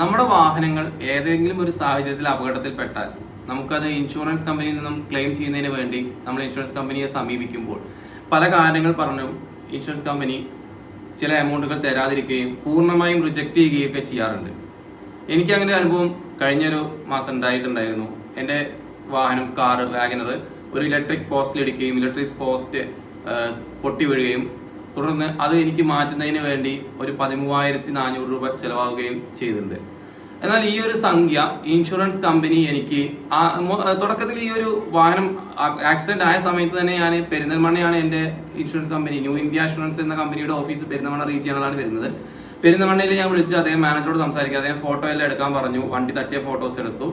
നമ്മുടെ വാഹനങ്ങൾ ഏതെങ്കിലും ഒരു സാഹചര്യത്തിൽ അപകടത്തിൽപ്പെട്ടാൽ നമുക്കത് ഇൻഷുറൻസ് കമ്പനിയിൽ നിന്നും ക്ലെയിം ചെയ്യുന്നതിന് വേണ്ടി നമ്മൾ ഇൻഷുറൻസ് കമ്പനിയെ സമീപിക്കുമ്പോൾ പല കാരണങ്ങൾ പറഞ്ഞു ഇൻഷുറൻസ് കമ്പനി ചില എമൗണ്ടുകൾ തരാതിരിക്കുകയും പൂർണമായും റിജക്റ്റ് ചെയ്യുകയൊക്കെ ചെയ്യാറുണ്ട്. എനിക്ക് അങ്ങനെ ഒരു അനുഭവം കഴിഞ്ഞൊരു മാസം ഉണ്ടായിട്ടുണ്ടായിരുന്നു. എന്റെ വാഹനം കാറ് വാഗനർ ഒരു ഇലക്ട്രിക് പോസ്റ്റിൽ ഇടിക്കുകയും ഇലക്ട്രിക് പോസ്റ്റ് പൊട്ടി വീഴുകയും തുടർന്ന് അത് എനിക്ക് മാറ്റുന്നതിന് വേണ്ടി ഒരു പതിമൂവായിരത്തി നാനൂറ് രൂപ ചിലവാകുകയും ചെയ്തിട്ടുണ്ട്. എന്നാൽ ഈ ഒരു സംഖ്യ ഇൻഷുറൻസ് കമ്പനി എനിക്ക് തുടക്കത്തിൽ ഈ ഒരു വാഹനം ആക്സിഡന്റ് ആയ സമയത്ത് തന്നെ ഞാൻ പെരിന്തൽമണ്ണയാണ് എന്റെ insurance company new India insurance എന്ന കമ്പനിയുടെ ഓഫീസ് പെരിന്തൽമണ്ണ റീജിയണലാണ് വരുന്നത്. പെരുന്തമണ്ണയിൽ ഞാൻ വിളിച്ച് അദ്ദേഹം മാനേജറോട് സംസാരിക്കുക അദ്ദേഹം ഫോട്ടോ എല്ലാം എടുക്കാൻ പറഞ്ഞു. വണ്ടി തട്ടിയ ഫോട്ടോസ് എടുത്തു.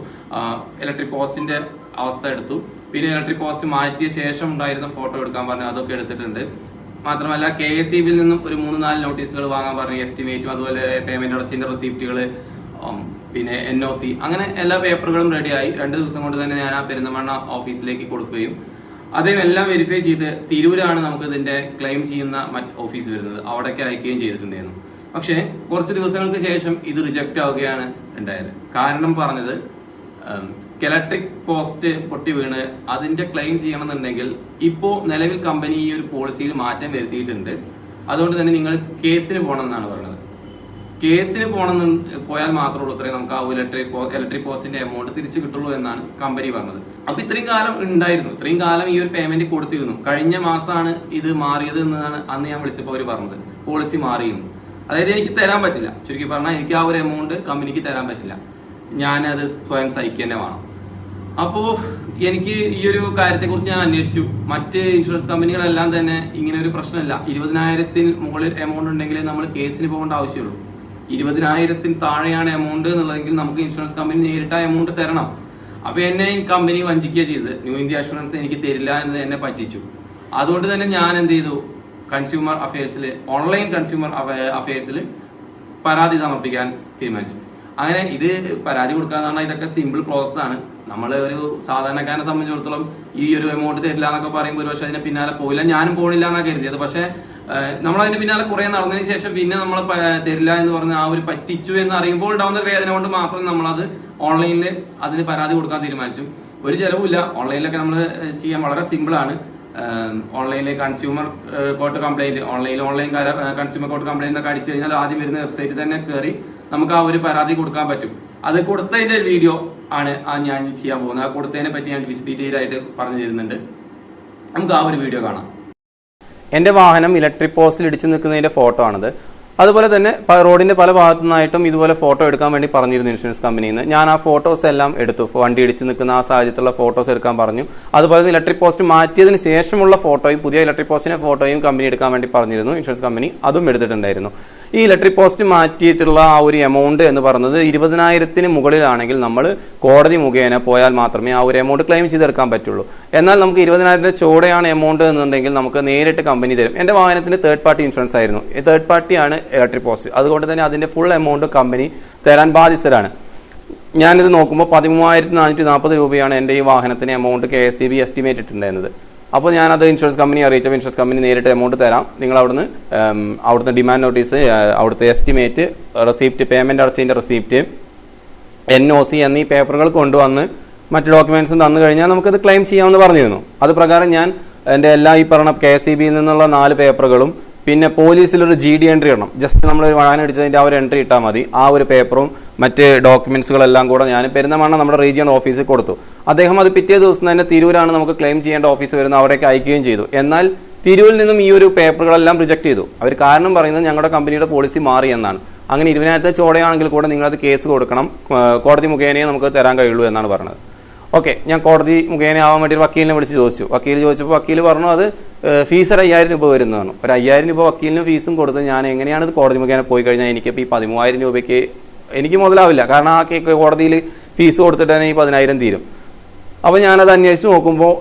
ഇലക്ട്രിക് പോസ്റ്റിന്റെ അവസ്ഥ എടുത്തു. പിന്നെ ഇലക്ട്രിക് പോസ്റ്റ് മാറ്റിയ ശേഷം ഉണ്ടായിരുന്ന ഫോട്ടോ എടുക്കാൻ പറഞ്ഞു. അതൊക്കെ എടുത്തിട്ടുണ്ട്. മാത്രമല്ല കെ എസ് ഇ ബിയിൽ നിന്നും ഒരു മൂന്ന് നാല് നോട്ടീസുകൾ വാങ്ങാൻ പറഞ്ഞു എസ്റ്റിമേറ്റും അതുപോലെ പേയ്മെന്റ് അടച്ചതിന്റെ റെസിപ്റ്റുകൾ പിന്നെ എൻ ഒ സി അങ്ങനെ എല്ലാ പേപ്പറുകളും റെഡിയായി രണ്ട് ദിവസം കൊണ്ട് തന്നെ ഞാൻ ആ പെരുന്തമണ്ണ ഓഫീസിലേക്ക് കൊടുക്കുകയും അദ്ദേഹം എല്ലാം വെരിഫൈ ചെയ്ത് തിരൂരാണ് നമുക്ക് ഇതിന്റെ ക്ലെയിം ചെയ്യുന്ന മറ്റ് ഓഫീസ് വരുന്നത്. അവിടേക്ക് അയക്കുകയും ചെയ്തിട്ടുണ്ടായിരുന്നു. പക്ഷേ കുറച്ച് ദിവസങ്ങൾക്ക് ശേഷം ഇത് റിജക്റ്റ് ആവുകയാണ് ഉണ്ടായത്. കാരണം പറഞ്ഞത് ഇലക്ട്രിക് പോസ്റ്റ് പൊട്ടി വീണ്. അതിന്റെ ക്ലെയിം ചെയ്യണമെന്നുണ്ടെങ്കിൽ ഇപ്പോൾ നിലവിൽ കമ്പനി ഈ ഒരു പോളിസിയിൽ മാറ്റം വരുത്തിയിട്ടുണ്ട്. അതുകൊണ്ട് തന്നെ നിങ്ങൾ കേസിന് പോകണം എന്നാണ് പറയുന്നത്. കേസിന് പോകണം പോയാൽ മാത്രമേ ഉള്ളൂ. നമുക്ക് ആ ഇലക്ട്രിക് ഇലക്ട്രിക് പോസ്റ്റിന്റെ എമൗണ്ട് തിരിച്ചു കിട്ടുള്ളൂ എന്നാണ് കമ്പനി പറഞ്ഞത്. അപ്പൊ ഇത്രയും കാലം ഉണ്ടായിരുന്നു. ഇത്രയും കാലം ഈ ഒരു പേയ്മെന്റ് കൊടുത്തിരുന്നു. കഴിഞ്ഞ മാസമാണ് ഇത് മാറിയത് എന്നാണ് അന്ന് ഞാൻ വിളിച്ചപ്പോൾ അവർ പറഞ്ഞത്. പോളിസി മാറിയിരുന്നു. അതായത് എനിക്ക് തരാൻ പറ്റില്ല. ചുരുക്കി പറഞ്ഞാൽ എനിക്ക് ആ ഒരു എമൗണ്ട് കമ്പനിക്ക് തരാൻ പറ്റില്ല. ഞാനത് സ്വയം സഹിക്കുക വേണം. അപ്പോൾ എനിക്ക് ഈ ഒരു കാര്യത്തെക്കുറിച്ച് ഞാൻ അന്വേഷിച്ചു. മറ്റ് ഇൻഷുറൻസ് കമ്പനികളെല്ലാം തന്നെ ഇങ്ങനെ ഒരു പ്രശ്നമില്ല ഇരുപതിനായിരത്തിന് മുകളിൽ എമൗണ്ട് ഉണ്ടെങ്കിൽ നമ്മൾ കേസിന് പോകേണ്ട ആവശ്യമുള്ളൂ. ഇരുപതിനായിരത്തിന് താഴെയാണ് എമൗണ്ട് എന്നുള്ളതെങ്കിൽ നമുക്ക് ഇൻഷുറൻസ് കമ്പനി നേരിട്ട് എമൗണ്ട് തരണം. അപ്പൊ എന്നെ ഈ കമ്പനി വഞ്ചിക്കുക ചെയ്തത്. ന്യൂ ഇന്ത്യ അഷുറൻസ് എനിക്ക് തരില്ല എന്ന് എന്നെ പറ്റിച്ചു. അതുകൊണ്ട് തന്നെ ഞാൻ എന്ത് ചെയ്തു? കൺസ്യൂമർ അഫയേഴ്സിൽ ഓൺലൈൻ കൺസ്യൂമർ അഫയേഴ്സിൽ പരാതി സമർപ്പിക്കാൻ തീരുമാനിച്ചു. അങ്ങനെ ഇത് പരാതി കൊടുക്കാന്ന് പറഞ്ഞാൽ ഇതൊക്കെ സിമ്പിൾ പ്രോസസ് ആണ്. നമ്മൾ ഒരു സാധാരണക്കാരനെ സംബന്ധിച്ചിടത്തോളം ഈ ഒരു എമൗണ്ട് തരില്ല എന്നൊക്കെ പറയുമ്പോൾ പക്ഷെ അതിന് പിന്നാലെ പോയില്ല. ഞാനും പോണില്ല എന്നാണ് കരുതിയത് പക്ഷേ നമ്മൾ അതിന് പിന്നാലെ കുറെ നടന്നതിന് ശേഷം പിന്നെ നമ്മൾ തരില്ല എന്ന് പറഞ്ഞ ആ ഒരു പറ്റിച്ചു എന്ന് അറിയുമ്പോൾ ഉണ്ടാവുന്ന വേദന കൊണ്ട് മാത്രം നമ്മളത് ഓൺലൈനിൽ അതിന് പരാതി കൊടുക്കാൻ തീരുമാനിച്ചു. ഒരു ചിലവുമില്ല. ഓൺലൈനിലൊക്കെ നമ്മൾ ചെയ്യാൻ വളരെ സിമ്പിൾ ആണ്. ഓൺലൈനിൽ കൺസ്യൂമർ കോർട്ട് കംപ്ലൈന്റ് ഓൺലൈനിൽ ഓൺലൈൻ കൺസ്യൂമർ കോർട്ട് കംപ്ലൈന്റ് ഒക്കെ അടിച്ചു കഴിഞ്ഞാൽ ആദ്യം വരുന്ന വെബ്സൈറ്റിൽ തന്നെ കയറി നമുക്ക് ആ ഒരു പരാതി കൊടുക്കാൻ പറ്റും. അത് കൊടുത്തതിന്റെ വീഡിയോ ആണ് ആ ഞാൻ ചെയ്യാൻ പോകുന്നത്. ആ കൊടുത്തതിനെ പറ്റി ഞാൻ ഡീറ്റെയിൽ ആയിട്ട് പറഞ്ഞു തരുന്നുണ്ട്. നമുക്ക് ആ ഒരു വീഡിയോ കാണാം. എന്റെ വാഹനം ഇലക്ട്രിക് പോസ്റ്റിൽ ഇടിച്ചു നിൽക്കുന്നതിന്റെ ഫോട്ടോ ആണത്. അതുപോലെ തന്നെ റോഡിന്റെ പല ഭാഗത്തു നിന്നായിട്ടും ഇതുപോലെ ഫോട്ടോ എടുക്കാൻ വേണ്ടി പറഞ്ഞിരുന്നു ഇൻഷുറൻസ് കമ്പനിയിൽ നിന്ന് ഞാൻ ആ ഫോട്ടോസ് എല്ലാം എടുത്തു. വണ്ടി ഇടിച്ചു നിൽക്കുന്ന ആ സാഹചര്യത്തിലുള്ള ഫോട്ടോസ് എടുക്കാൻ പറഞ്ഞു. അതുപോലെ തന്നെ ഇലക്ട്രിക് പോസ്റ്റ് മാറ്റിയതിന് ശേഷമുള്ള ഫോട്ടോയും പുതിയ ഇലക്ട്രിക് പോസ്റ്റിന്റെ ഫോട്ടോയും കമ്പനി എടുക്കാൻ വേണ്ടി പറഞ്ഞിരുന്നു ഇൻഷുറൻസ് കമ്പനി അതും എടുത്തിട്ടുണ്ടായിരുന്നു. ഈ ഇലക്ട്രിക് പോസ്റ്റ് മാറ്റിയിട്ടുള്ള ആ ഒരു എമൗണ്ട് എന്ന് പറയുന്നത് ഇരുപതിനായിരത്തിന് മുകളിലാണെങ്കിൽ നമ്മൾ കോടതി മുഖേന പോയാൽ മാത്രമേ ആ ഒരു എമൗണ്ട് ക്ലെയിം ചെയ്തെടുക്കാൻ പറ്റുള്ളൂ. എന്നാൽ നമുക്ക് ഇരുപതിനായിരത്തിന് ചോടെയാണ് എമൗണ്ട് എന്നുണ്ടെങ്കിൽ നമുക്ക് നേരിട്ട് കമ്പനി തരും. എന്റെ വാഹനത്തിന് തേർഡ് പാർട്ടി ഇൻഷുറൻസ് ആയിരുന്നു. തേർഡ് പാർട്ടിയാണ് ഇലക്ട്രിക് പോസ്റ്റ് അതുകൊണ്ട് തന്നെ അതിന്റെ ഫുൾ എമൗണ്ട് കമ്പനി തരാൻ ബാധ്യസ്ഥരാണ്. ഞാനിത് നോക്കുമ്പോൾ പതിമൂവായിരത്തി നാനൂറ്റി നാൽപ്പത് രൂപയാണ് എന്റെ ഈ വാഹനത്തിന് amount K S C B estimate ഇട്ടിട്ടുണ്ടായിരുന്നത്. അപ്പോൾ ഞാനത് ഇൻഷുറൻസ് കമ്പനി അറിയിച്ചപ്പോൾ ഇൻഷുറൻസ് കമ്പനി നേരിട്ട് എമൗണ്ട് തരാം. നിങ്ങൾ അവിടുന്ന് അവിടുത്തെ ഡിമാൻഡ് നോട്ടീസ് അവിടുത്തെ എസ്റ്റിമേറ്റ് റെസിപ്റ്റ് പേയ്മെന്റ് അടച്ചതിന്റെ റെസിപ്റ്റ് എൻ ഒ സി എന്നീ പേപ്പറുകൾ കൊണ്ടുവന്ന് മറ്റ് ഡോക്യുമെന്റ്സും തന്നു കഴിഞ്ഞാൽ നമുക്കത് ക്ലെയിം ചെയ്യാമെന്ന് പറഞ്ഞിരുന്നു. അത് പ്രകാരം ഞാൻ എന്റെ എല്ലാ ഈ പറഞ്ഞ കെ സി ബിയിൽ നിന്നുള്ള നാല് പേപ്പറുകളും പിന്നെ പോലീസിൽ ഒരു ജി ഡി എൻട്രി ഇടണം. ജസ്റ്റ് നമ്മൾ വാഹനം അടിച്ചതിന്റെ ആ ഒരു എൻട്രി ഇട്ടാൽ മതി. ആ ഒരു പേപ്പറും മറ്റ് ഡോക്യുമെന്റ്സുകളെല്ലാം കൂടെ ഞാൻ പെരുന്നമണ്ണ നമ്മുടെ റീജിയൺ ഓഫീസിൽ കൊടുത്തു. അദ്ദേഹം അത് പിറ്റേ ദിവസം തന്നെ തിരൂരാണ് നമുക്ക് ക്ലെയിം ചെയ്യേണ്ട ഓഫീസ് വരുന്നത് അവിടേക്ക് അയക്കുകയും ചെയ്തു. എന്നാൽ തിരൂരിൽ നിന്നും ഈ ഒരു പേപ്പറുകളെല്ലാം റിജക്ട് ചെയ്തു. അവർ കാരണം പറയുന്നത് ഞങ്ങളുടെ കമ്പനിയുടെ പോളിസി മാറി എന്നാണ്. അങ്ങനെ ഇരുപതിനായിരത്തെ ചോടയാണെങ്കിൽ കൂടെ നിങ്ങളത് കേസ് കൊടുക്കണം. കോടതി മുഖേനയെ നമുക്ക് തരാൻ കഴിയുള്ളൂ എന്നാണ് പറഞ്ഞത്. ഓക്കെ ഞാൻ കോടതി മുഖേന ആവാൻ വേണ്ടി ഒരു വക്കീലിനെ വിളിച്ച് ചോദിച്ചു. വക്കീൽ ചോദിച്ചപ്പോൾ വക്കീൽ പറഞ്ഞു അത് ഫീസ് ഒരു അയ്യായിരം രൂപ വരുന്നതാണ്. ഒരു അയ്യായിരം രൂപ വക്കീലിന് ഫീസും കൊടുത്ത് ഞാൻ എങ്ങനെയാണ് ഇത് കോടതി മുഖേന പോയി കഴിഞ്ഞാൽ എനിക്കിപ്പോൾ ഈ പതിമൂവായിരം രൂപയ്ക്ക് എനിക്ക് മുതലാവില്ല. കാരണം ആ കോടതിയിൽ ഫീസ് കൊടുത്തിട്ട് തന്നെ ഈ പതിനായിരം തീരും. അപ്പോൾ ഞാനത് അന്വേഷിച്ച് നോക്കുമ്പോൾ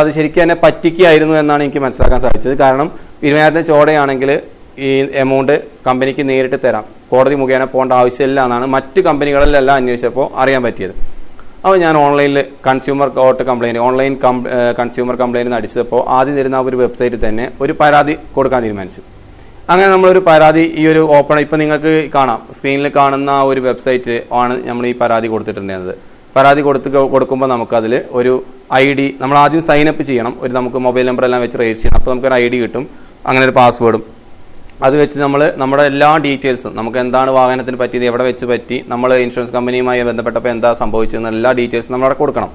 അത് ശരിക്കും എന്നെ പറ്റിക്കായിരുന്നു എന്നാണ് എനിക്ക് മനസ്സിലാക്കാൻ സാധിച്ചത്. കാരണം ഇരുപതിനായിരത്തിന് ചോടയാണെങ്കിൽ ഈ എമൗണ്ട് കമ്പനിക്ക് നേരിട്ട് തരാം. കോടതി മുഖേന പോകേണ്ട ആവശ്യമില്ല എന്നാണ് മറ്റ് കമ്പനികളിലെല്ലാം അന്വേഷിച്ചപ്പോൾ അറിയാൻ പറ്റിയത്. അപ്പോൾ ഞാൻ ഓൺലൈനിൽ consumer court complaint online consumer complaint അടിച്ചപ്പോൾ ആദ്യം തരുന്ന ഒരു വെബ്സൈറ്റിൽ തന്നെ ഒരു പരാതി കൊടുക്കാൻ തീരുമാനിച്ചു. അങ്ങനെ നമ്മളൊരു പരാതി ഈ ഒരു ഓപ്പൺ ഇപ്പം നിങ്ങൾക്ക് കാണാം. സ്ക്രീനിൽ കാണുന്ന ആ ഒരു വെബ്സൈറ്റ് ആണ് നമ്മൾ ഈ പരാതി കൊടുത്തിട്ടുണ്ടായിരുന്നത്. പരാതി കൊടുത്ത് കൊടുക്കുമ്പോൾ നമുക്കതിൽ ഒരു ഐ ഡി നമ്മൾ ആദ്യം സൈൻ അപ്പ് ചെയ്യണം. ഒരു നമുക്ക് മൊബൈൽ നമ്പർ എല്ലാം വെച്ച് രജിസ്റ്റർ ചെയ്യണം. അപ്പോൾ നമുക്കൊരു ഐ ഡി കിട്ടും. അങ്ങനെ ഒരു പാസ്വേഡും അത് വെച്ച് നമ്മൾ നമ്മുടെ എല്ലാ ഡീറ്റെയിൽസും നമുക്ക് എന്താണ് വാഹനത്തിന് പറ്റിയത് എവിടെ വെച്ച് പറ്റി നമ്മൾ ഇൻഷുറൻസ് കമ്പനിയുമായി ബന്ധപ്പെട്ടപ്പോൾ എന്താ സംഭവിച്ചതെന്ന് എല്ലാ ഡീറ്റെയിൽസും നമ്മൾ അവിടെ കൊടുക്കണം.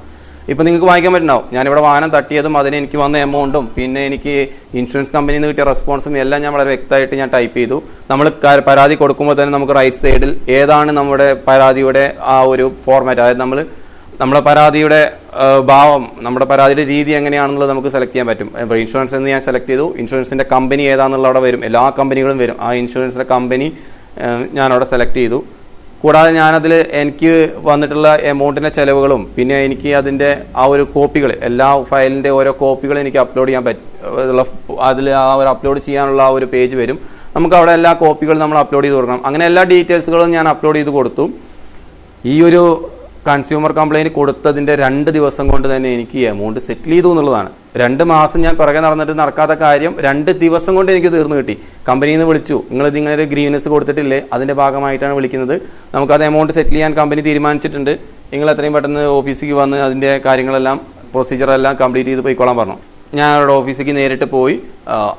ഇപ്പം നിങ്ങൾക്ക് വായിക്കാൻ പറ്റുണ്ടാവും ഞാനിവിടെ വാഹനം തട്ടിയതും അതിന് എനിക്ക് വന്ന എമൗണ്ടും പിന്നെ എനിക്ക് ഇൻഷുറൻസ് കമ്പനിയിൽ നിന്ന് കിട്ടിയ റെസ്പോൺസും എല്ലാം ഞാൻ വളരെ വ്യക്തമായിട്ട് ഞാൻ ടൈപ്പ് ചെയ്തു. നമ്മൾ പരാതി കൊടുക്കുമ്പോൾ തന്നെ നമുക്ക് റൈറ്റ് സൈഡിൽ ഏതാണ് നമ്മുടെ പരാതിയുടെ ആ ഒരു ഫോർമാറ്റ് അതായത് നമ്മൾ നമ്മുടെ പരാതിയുടെ ഭാവം നമ്മുടെ പരാതിയുടെ രീതി എങ്ങനെയാണെന്നുള്ളത് നമുക്ക് സെലക്ട് ചെയ്യാൻ പറ്റും. ഇപ്പോൾ ഇൻഷുറൻസ് എന്ന് ഞാൻ സെലക്ട് ചെയ്തു. ഇൻഷുറൻസിന്റെ കമ്പനി ഏതാണെന്നുള്ള അവിടെ വരും. എല്ലാ കമ്പനികളും വരും. ആ ഇൻഷുറൻസിന്റെ കമ്പനി ഞാനവിടെ സെലക്ട് ചെയ്തു. കൂടാതെ ഞാനതിൽ എനിക്ക് വന്നിട്ടുള്ള എമൗണ്ടിന്റെ ചിലവുകളും പിന്നെ എനിക്ക് അതിന്റെ ആ ഒരു കോപ്പികൾ എല്ലാ ഫയലിന്റെ ഓരോ കോപ്പികൾ എനിക്ക് അപ്ലോഡ് ചെയ്യാൻ പറ്റുള്ള അതിൽ ആ ഒരു അപ്ലോഡ് ചെയ്യാനുള്ള ആ ഒരു പേജ് വരും. നമുക്ക് അവിടെ എല്ലാ കോപ്പികളും നമ്മൾ അപ്ലോഡ് ചെയ്ത് കൊടുക്കണം. അങ്ങനെ എല്ലാ ഡീറ്റെയിൽസുകളും ഞാൻ അപ്ലോഡ് ചെയ്ത് കൊടുത്തു. ഈ ഒരു കൺസ്യൂമർ കംപ്ലൈന്റ് കൊടുത്തതിന്റെ രണ്ട് ദിവസം കൊണ്ട് തന്നെ എനിക്ക് എമൗണ്ട് സെറ്റിൽ ചെയ്തു എന്നുള്ളതാണ്. രണ്ട് മാസം ഞാൻ പിറകെ നടന്നിട്ട് നടക്കാത്ത കാര്യം രണ്ട് ദിവസം കൊണ്ട് എനിക്ക് തീർന്നു കിട്ടി. കമ്പനിയിൽ നിന്ന് വിളിച്ചു. നിങ്ങൾ ഇതിങ്ങനെ ഒരു ഗ്രീവനസ് കൊടുത്തിട്ടില്ലേ? അതിന്റെ ഭാഗമായിട്ടാണ് വിളിക്കുന്നത്. നമുക്കത് എമൗണ്ട് സെറ്റിൽ ചെയ്യാൻ കമ്പനി തീരുമാനിച്ചിട്ടുണ്ട്. നിങ്ങൾ എത്രയും പെട്ടെന്ന് ഓഫീസിലേക്ക് വന്ന് അതിന്റെ കാര്യങ്ങളെല്ലാം പ്രൊസീജിയറെല്ലാം കംപ്ലീറ്റ് ചെയ്ത് പോയിക്കോളാൻ പറഞ്ഞു. ഞാൻ അവരുടെ ഓഫീസിലേക്ക് നേരിട്ട് പോയി.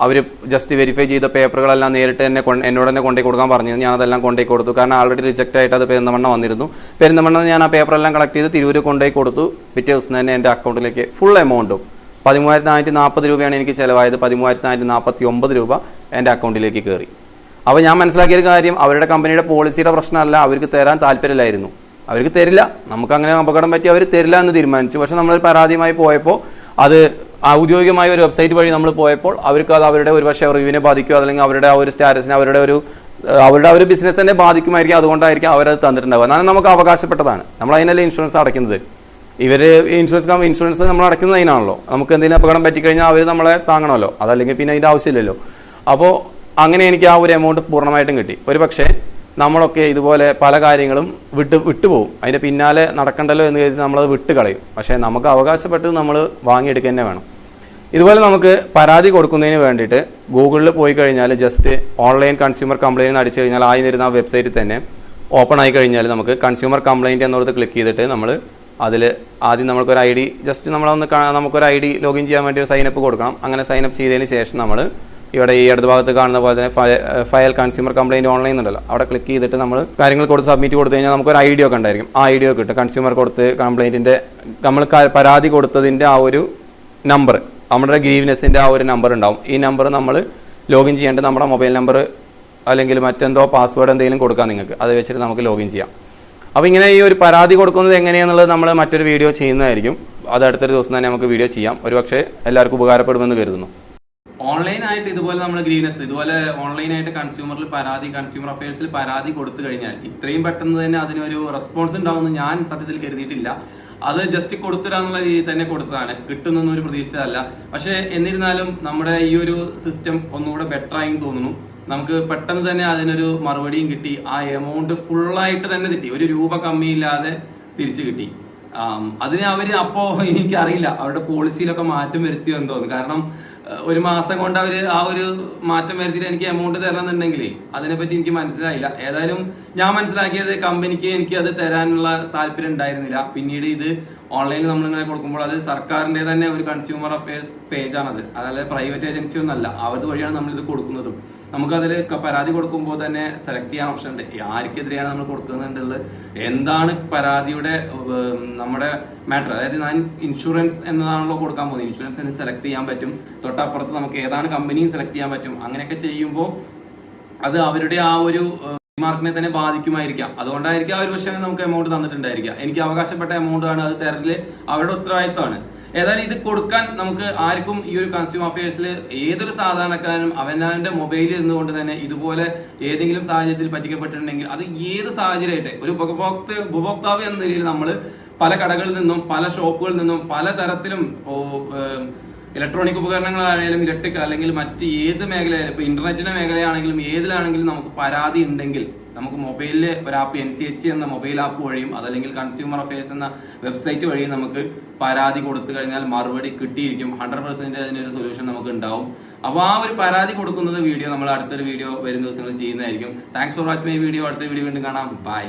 അവർ ജസ്റ്റ് വെരിഫൈ ചെയ്ത പേപ്പറുകളെല്ലാം നേരിട്ട് തന്നെ എന്നോട് തന്നെ കൊണ്ടേ കൊടുക്കാൻ പറഞ്ഞു ഞാൻ അതെല്ലാം കൊണ്ടേ കൊടുത്തു. കാരണം ആൾറെഡി റിജക്റ്റ് ആയിട്ട് അത് പെരുന്തമണ്ണ വന്നിരുന്നു. പെരുന്തമണ്ണ ഞാൻ ആ പേപ്പറെല്ലാം കളക്ട് ചെയ്ത് തിരൂര് കൊണ്ടുപോയി കൊടുത്തു. പിറ്റേ ദിവസം തന്നെ എന്റെ അക്കൗണ്ടിലേക്ക് ഫുൾ എമൗണ്ടും പതിമൂവായിരത്തി നാനൂറ്റി നാൽപ്പത് രൂപയാണ് എനിക്ക് ചിലവായത്. പതിമൂവായിരത്തി നാനൂറ്റി നാൽപ്പത്തി ഒമ്പത് രൂപ എന്റെ അക്കൗണ്ടിലേക്ക് കയറി അപ്പോൾ ഞാൻ മനസ്സിലാക്കിയ ഒരു കാര്യം അവരുടെ കമ്പനിയുടെ പോളിസിയുടെ പ്രശ്നമല്ല അവർക്ക് തരാൻ താല്പര്യമില്ലായിരുന്നു. അവർക്ക് തരില്ല. നമുക്ക് അങ്ങനെ അപകടം പറ്റി അവർ തരില്ല എന്ന് തീരുമാനിച്ചു. പക്ഷെ നമ്മൾ പരാതിയുമായി പോയപ്പോൾ അത് ഔദ്യോഗികമായ ഒരു വെബ്സൈറ്റ് വഴി നമ്മൾ പോയപ്പോൾ അവർക്ക് അത് അവരുടെ ഒരു പക്ഷേ റിവ്യൂവിനെ ബാധിക്കുക അല്ലെങ്കിൽ അവരുടെ ആ ഒരു സ്റ്റാറ്റസിനെ അവരുടെ ഒരു അവരുടെ ഒരു ബിസിനസ് തന്നെ ബാധിക്കുമായിരിക്കും. അതുകൊണ്ടായിരിക്കും അവരത് തന്നിട്ടുണ്ടാവുക. കാരണം നമുക്ക് അവകാശപ്പെട്ടതാണ്. നമ്മൾ അതിനല്ലേ ഇൻഷുറൻസ് അടയ്ക്കുന്നത്? ഇവർ ഇൻഷുറൻസ് കമ്പനി ഇൻഷുറൻസ് നമ്മൾ അടയ്ക്കുന്നത് നമുക്ക് എന്തെങ്കിലും അപകടം പറ്റിക്കഴിഞ്ഞാൽ അവർ നമ്മളെ താങ്ങണമല്ലോ. അതല്ലെങ്കിൽ പിന്നെ അതിന്റെ ആവശ്യമില്ലല്ലോ. അപ്പോൾ അങ്ങനെ എനിക്ക് ആ ഒരു എമൗണ്ട് പൂർണമായിട്ടും കിട്ടി. ഒരു പക്ഷേ നമ്മളൊക്കെ ഇതുപോലെ പല കാര്യങ്ങളും വിട്ട് വിട്ടുപോകും. അതിന്റെ പിന്നാലെ നടക്കണ്ടല്ലോ എന്ന് കരുതി നമ്മളത് വിട്ട് കളയും. പക്ഷേ നമുക്ക് അവകാശപ്പെട്ടത് നമ്മൾ വാങ്ങിയെടുക്കുക തന്നെ വേണം. ഇതുപോലെ നമുക്ക് പരാതി കൊടുക്കുന്നതിന് വേണ്ടിയിട്ട് ഗൂഗിളിൽ പോയി കഴിഞ്ഞാൽ ജസ്റ്റ് ഓൺലൈൻ കൺസ്യൂമർ കംപ്ലൈന്റ് അടിച്ചു കഴിഞ്ഞാൽ ആയി വരുന്ന ആ വെബ്സൈറ്റിൽ തന്നെ ഓപ്പൺ ആയി കഴിഞ്ഞാൽ നമുക്ക് കൺസ്യൂമർ കംപ്ലൈന്റ് എന്നുള്ളത് ക്ലിക്ക് ചെയ്തിട്ട് നമ്മൾ അതിൽ ആദ്യം നമുക്കൊരു ഐ ഡി ജസ്റ്റ് നമ്മളൊന്ന് നമുക്കൊരു ഐ ഡി ലോഗിൻ ചെയ്യാൻ വേണ്ടി ഒരു സൈനപ്പ് കൊടുക്കണം. അങ്ങനെ സൈനപ്പ് ചെയ്തതിന് ശേഷം നമ്മൾ ഇവിടെ ഈ ഇടത് ഭാഗത്ത് കാണുന്ന പോലെ തന്നെ ഫയൽ കൺസ്യൂമർ കംപ്ലൈന്റ് ഓൺലൈൻ ഉണ്ടല്ലോ. അവിടെ ക്ലിക്ക് ചെയ്തിട്ട് നമ്മൾ കാര്യങ്ങൾ കൊടുത്ത് സബ്മിറ്റ് കൊടുത്തു കഴിഞ്ഞാൽ നമുക്കൊരു ഐ ഡി ഒക്കെ ഉണ്ടായിരിക്കും. ആ ഐ ഡി ഒക്കെ കിട്ടും. കൺസ്യൂമർ കൊടുത്ത് കംപ്ലൈന്റിന്റെ നമ്മൾ പരാതി കൊടുത്തതിന്റെ ആ ഒരു നമ്പർ നമ്മുടെ ഗ്രീവ്നെസിന്റെ ആ ഒരു നമ്പർ ഉണ്ടാവും. ഈ നമ്പർ നമ്മൾ ലോഗിൻ ചെയ്യേണ്ടത് നമ്മുടെ മൊബൈൽ നമ്പർ അല്ലെങ്കിൽ മറ്റെന്തോ പാസ്വേഡ് എന്തെങ്കിലും കൊടുക്കാം നിങ്ങൾക്ക്. അത് വെച്ചിട്ട് നമുക്ക് ലോഗിൻ ചെയ്യാം. അപ്പോൾ ഇങ്ങനെ ഈ ഒരു പരാതി കൊടുക്കുന്നത് എങ്ങനെയാണെന്നുള്ളത് നമ്മൾ മറ്റൊരു വീഡിയോ ചെയ്യുന്നതായിരിക്കും. അത് അടുത്തൊരു ദിവസം തന്നെ നമുക്ക് വീഡിയോ ചെയ്യാം. ഒരുപക്ഷെ എല്ലാവർക്കും ഉപകാരപ്പെടുമെന്ന് കരുതുന്നു. ഓൺലൈൻ ആയിട്ട് ഇതുപോലെ നമ്മൾ ഗ്രീനസ് ഇതുപോലെ ഓൺലൈൻ ആയിട്ട് കൺസ്യൂമറിൽ പരാതി കൺസ്യൂമർ അഫയേഴ്സിൽ പരാതി കൊടുത്തു കഴിഞ്ഞാൽ ഇത്രയും പെട്ടെന്ന് തന്നെ അതിനൊരു റെസ്പോൺസ് ഉണ്ടാവുമെന്ന് ഞാൻ സത്യത്തിൽ കരുതിയിട്ടില്ല. അത് ജസ്റ്റ് കൊടുത്തിടാന്നുള്ള രീതിയിൽ തന്നെ കൊടുത്തതാണ്. കിട്ടുന്നൊന്നും ഒരു പ്രതീക്ഷിച്ചതല്ല പക്ഷേ എന്നിരുന്നാലും നമ്മുടെ ഈ ഒരു സിസ്റ്റം ഒന്നുകൂടെ ബെറ്റർ ആയി തോന്നുന്നു. നമുക്ക് പെട്ടെന്ന് തന്നെ അതിനൊരു മറുപടിയും കിട്ടി. ആ എമൗണ്ട് ഫുള്ളായിട്ട് തന്നെ കിട്ടി ഒരു രൂപ കമ്മിയില്ലാതെ തിരിച്ചു കിട്ടി. അതിന് അവർ അപ്പോൾ എനിക്കറിയില്ല. അവരുടെ പോളിസിയിലൊക്കെ മാറ്റം വരുത്തിയോ എന്ന് തോന്നുന്നു കാരണം ഒരു മാസം കൊണ്ട് അവർ ആ ഒരു മാറ്റം വരുത്തിയിട്ട് എനിക്ക് എമൗണ്ട് തരണമെന്നുണ്ടെങ്കിലേ അതിനെപ്പറ്റി എനിക്ക് മനസ്സിലായില്ല. ഏതായാലും ഞാൻ മനസ്സിലാക്കിയത് കമ്പനിക്ക് എനിക്ക് അത് തരാനുള്ള താല്പര്യം ഉണ്ടായിരുന്നില്ല. പിന്നീട് ഇത് ഓൺലൈനിൽ നമ്മളിങ്ങനെ കൊടുക്കുമ്പോൾ അത് സർക്കാരിന്റെ തന്നെ ഒരു കൺസ്യൂമർ അഫയേഴ്സ് പേജാണത് അതല്ലാതെ പ്രൈവറ്റ് ഏജൻസി ഒന്നല്ല അവത് വഴിയാണ് നമ്മളിത് കൊടുക്കുന്നതും. നമുക്കതിൽ പരാതി കൊടുക്കുമ്പോൾ തന്നെ സെലക്ട് ചെയ്യാൻ ഓപ്ഷൻ ഉണ്ട്. ആർക്കെതിരെയാണ് നമ്മൾ കൊടുക്കുന്നുണ്ടുള്ളത് എന്താണ് പരാതിയുടെ നമ്മുടെ മാറ്റർ അതായത് ഞാൻ ഇൻഷുറൻസ് എന്നതാണല്ലോ കൊടുക്കാൻ പോകുന്നത്. ഇൻഷുറൻസ് എന്ന് സെലക്ട് ചെയ്യാൻ പറ്റും. തൊട്ടപ്പുറത്ത് നമുക്ക് ഏതാണ് കമ്പനിയും സെലക്ട് ചെയ്യാൻ പറ്റും. അങ്ങനെയൊക്കെ ചെയ്യുമ്പോൾ അത് അവരുടെ ആ ഒരു മാർക്കിനെ തന്നെ ബാധിക്കുമായിരിക്കാം. അതുകൊണ്ടായിരിക്കും അവർ പക്ഷേ നമുക്ക് എമൗണ്ട് തന്നിട്ടുണ്ടായിരിക്കാം എനിക്ക് അവകാശപ്പെട്ട എമൗണ്ട് ആണ് അത് തരൽ അവരുടെ ഉത്തരവാദിത്തമാണ് ഏതായാലും ഇത് കൊടുക്കാൻ നമുക്ക് ആർക്കും ഈ ഒരു കൺസ്യൂമർ അഫയേഴ്സിൽ ഏതൊരു സാധാരണക്കാരനും അവനവന്റെ മൊബൈലിൽ ഇരുന്നുകൊണ്ട് തന്നെ ഇതുപോലെ ഏതെങ്കിലും സാഹചര്യത്തിൽ പറ്റിക്കപ്പെട്ടിട്ടുണ്ടെങ്കിൽ അത് ഏത് സാഹചര്യമായിട്ട് ഒരു ഉപഭോക്ത ഉപഭോക്താവ് എന്ന നിലയിൽ നമ്മൾ പല കടകളിൽ നിന്നും പല ഷോപ്പുകളിൽ നിന്നും പല തരത്തിലും ഇലക്ട്രോണിക് ഉപകരണങ്ങളായാലും ഇലക്ട്രിക് അല്ലെങ്കിൽ മറ്റ് ഏത് മേഖലയായാലും ഇപ്പൊ ഇന്റർനെറ്റിന്റെ മേഖലയാണെങ്കിലും ഏതിലാണെങ്കിലും നമുക്ക് പരാതി ഉണ്ടെങ്കിൽ നമുക്ക് മൊബൈലിൽ ഒരു ആപ്പ് എൻ സി എച്ച് എന്ന മൊബൈൽ ആപ്പ് വഴിയും അതല്ലെങ്കിൽ കൺസ്യൂമർ അഫയേഴ്സ് എന്ന വെബ്സൈറ്റ് വഴിയും നമുക്ക് പരാതി കൊടുത്തു കഴിഞ്ഞാൽ മറുപടി കിട്ടിയിരിക്കും. ഹൺഡ്രഡ് പെർസെന്റ് അതിനൊരു സൊല്യൂഷൻ നമുക്ക് ഉണ്ടാവും. അപ്പോൾ ആ ഒരു പരാതി കൊടുക്കുന്നത് വീഡിയോ നമ്മൾ അടുത്തൊരു വീഡിയോ വരും ദിവസങ്ങളിൽ ചെയ്യുന്നതായിരിക്കും. Thanks for watching my video അടുത്ത വീഡിയോ വീണ്ടും കാണാം. ബൈ